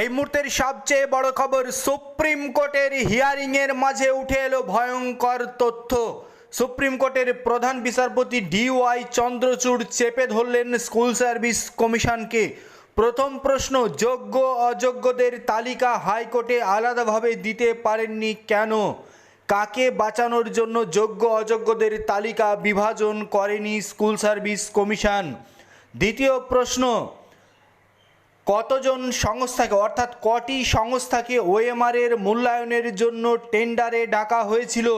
এই মুহূর্তের সবচেয়ে বড় খবর, সুপ্রিম কোর্টের হিয়ারিং এর মাঝে উঠে এলো ভয়ঙ্কর তথ্য। সুপ্রিম কোর্টের প্রধান বিচারপতি ডিওয়াই চন্দ্রচূড় চেপে ধরলেন স্কুল সার্ভিস কমিশনকে। প্রথম প্রশ্ন, যোগ্য অযোগ্যদের তালিকা হাইকোর্টে আলাদাভাবে দিতে পারেননি কেন? কাকে বাঁচানোর জন্য যোগ্য অযোগ্যদের তালিকা বিভাজন করেনি স্কুল সার্ভিস কমিশন? দ্বিতীয় প্রশ্ন কতজন সংস্থাকে, অর্থাৎ কটি সংস্থাকে ওএমআর এর মূল্যায়নের জন্য টেন্ডারে ডাকা হয়েছিল?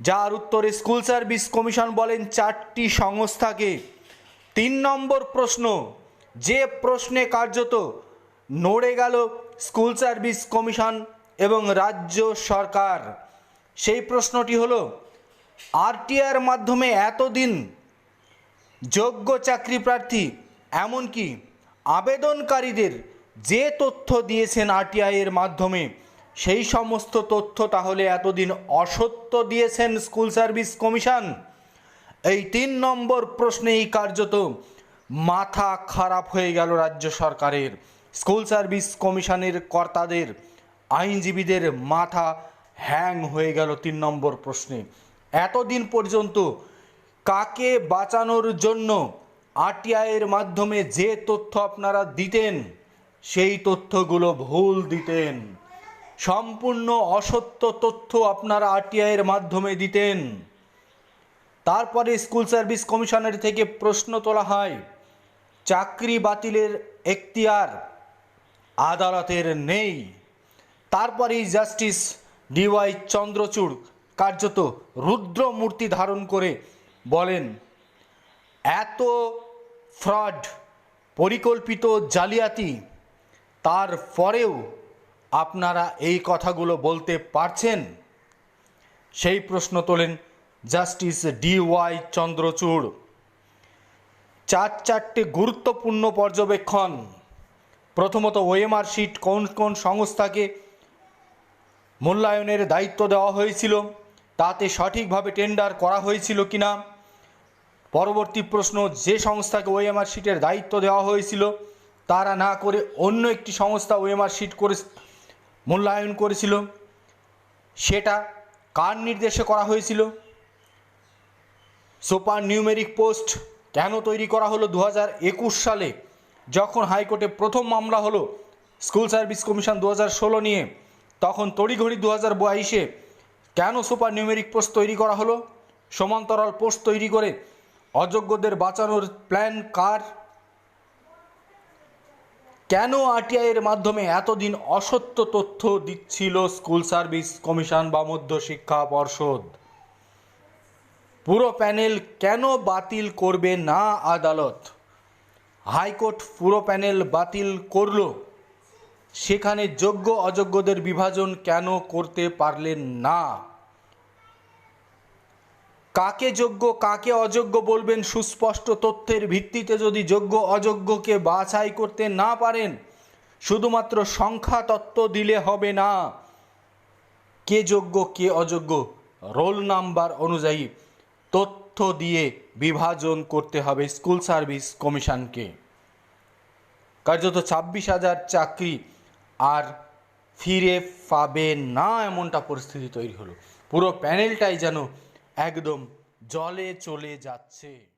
যার উত্তরে স্কুল সার্ভিস কমিশন বলেন চারটি সংস্থাকে। তিন নম্বর প্রশ্ন, যে প্রশ্নে কার্যত নড়ে গেল স্কুল সার্ভিস কমিশন এবং রাজ্য সরকার, সেই প্রশ্নটি হলো আরটিআর মাধ্যমে এতদিন যোগ্য চাকরি প্রার্থী এমনকি আবেদনকারীদের যে তথ্য দিয়েছেন আরটিআই এর মাধ্যমে, সেই সমস্ত তথ্য তাহলে এতদিন অসত্য দিয়েছেন স্কুল সার্ভিস কমিশন? এই তিন নম্বর প্রশ্নেই কার্যত মাথা খারাপ হয়ে গেল রাজ্য সরকারের, স্কুল সার্ভিস কমিশনের কর্তাদের, আইনজীবীদের মাথা হ্যাং হয়ে গেল তিন নম্বর প্রশ্নে। এতদিন পর্যন্ত কাকে বাঁচানোর জন্য আরটিআইয়ের মাধ্যমে যে তথ্য আপনারা দিতেন, সেই তথ্যগুলো ভুল দিতেন। সম্পূর্ণ অসত্য তথ্য আপনারা আরটিআইয়ের মাধ্যমে দিতেন। তারপরে স্কুল সার্ভিস কমিশনের থেকে প্রশ্ন তোলা হয়, চাকরি বাতিলের এখতিয়ার আদালতের নেই। তারপরেই জাস্টিস ডিওয়াই চন্দ্রচূড় কার্যত রুদ্রমূর্তি ধারণ করে বলেন, এত ফ্রড, পরিকল্পিত জালিয়াতি তারপরেও আপনারা এই কথাগুলো বলতে পারছেন? সেই প্রশ্ন তোলেন জাস্টিস ডি ওয়াই চন্দ্রচূড়। চার চারটে গুরুত্বপূর্ণ পর্যবেক্ষণ। প্রথমত ওএমআর শিট কোন কোন সংস্থাকে মূল্যায়নের দায়িত্ব দেওয়া হয়েছিল, তাতে সঠিকভাবে টেন্ডার করা হয়েছিল কিনা? পরবর্তী প্রশ্ন, যে সংস্থাকে ওএমআর শিটের দায়িত্ব দেওয়া হয়েছিল, তারা না করে অন্য একটি সংস্থা ওএমআর শিট করে মূল্যায়ন করেছিল। সেটা কার নির্দেশে করা হয়েছিল? সুপার নিউমেরিক পোস্ট কেন তৈরি করা হলো দু সালে, যখন হাইকোর্টে প্রথম মামলা হলো স্কুল সার্ভিস কমিশন দু নিয়ে, তখন তড়িঘড়ি দু হাজার বাইশে কেন সুপার নিউমেরিক পোস্ট তৈরি করা হলো? সমান্তরাল পোস্ট তৈরি করে অযোগ্যদের বাঁচানোর প্ল্যান কার? কেন আরটিআইয়ের মাধ্যমে এতদিন অসত্য তথ্য দিচ্ছিল স্কুল সার্ভিস কমিশন বা মধ্য শিক্ষা পর্ষদ? পুরো প্যানেল কেন বাতিল করবে না আদালত? হাইকোর্ট পুরো প্যানেল বাতিল করল। সেখানে যোগ্য অযোগ্যদের বিভাজন কেন করতে পারলেন না? কাকে যোগ্য, কাকে অযোগ্য বলবেন সুস্পষ্ট তথ্যের ভিত্তিতে যদি যোগ্য, অযোগ্যকে বাছাই করতে না পারেন, শুধুমাত্র সংখ্যা তত্ত্ব দিলে হবে না। কে যোগ্য, কে অযোগ্য রোল নাম্বার অনুযায়ী তথ্য দিয়ে বিভাজন করতে হবে স্কুল সার্ভিস কমিশনকে। কার্যত ছাব্বিশ হাজার চাকরি আর ফিরে পাবে না, এমনটা পরিস্থিতি তৈরি হলো। পুরো প্যানেলটাই যেন একদম জলে চলে যাচ্ছে।